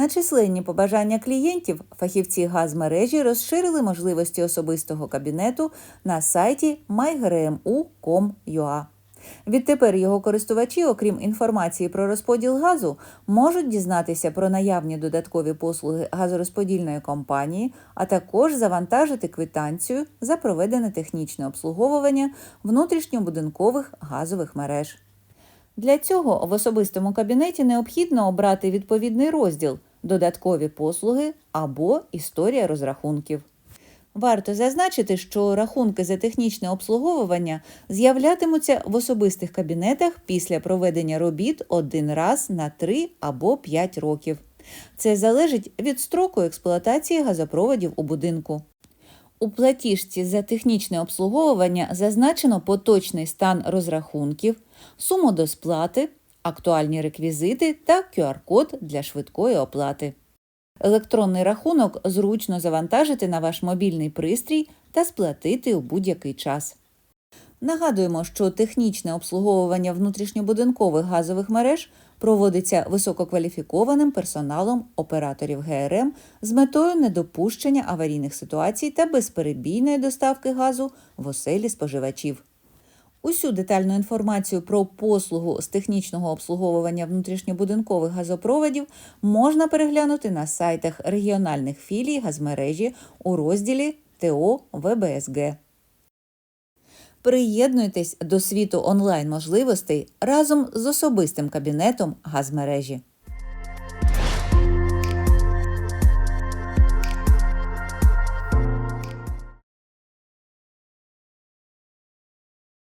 На численні побажання клієнтів фахівці газмережі розширили можливості особистого кабінету на сайті mygRMU.com.ua. Відтепер його користувачі, окрім інформації про розподіл газу, можуть дізнатися про наявні додаткові послуги газорозподільної компанії, а також завантажити квитанцію за проведене технічне обслуговування внутрішньобудинкових газових мереж. Для цього в особистому кабінеті необхідно обрати відповідний розділ Додаткові послуги або Історія розрахунків. Варто зазначити, що рахунки за технічне обслуговування з'являтимуться в особистих кабінетах після проведення робіт один раз на 3 або 5 років. Це залежить від строку експлуатації газопроводів у будинку. У платіжці за технічне обслуговування зазначено поточний стан розрахунків, суму до сплати, актуальні реквізити та QR-код для швидкої оплати. Електронний рахунок зручно завантажити на ваш мобільний пристрій та сплатити у будь-який час. Нагадуємо, що технічне обслуговування внутрішньобудинкових газових мереж проводиться висококваліфікованим персоналом операторів ГРМ з метою недопущення аварійних ситуацій та безперебійної доставки газу в оселі споживачів. Усю детальну інформацію про послугу з технічного обслуговування внутрішньобудинкових газопроводів можна переглянути на сайтах регіональних філій газмережі у розділі ТО ВБСГ. Приєднуйтесь до світу онлайн можливостей разом з особистим кабінетом газмережі.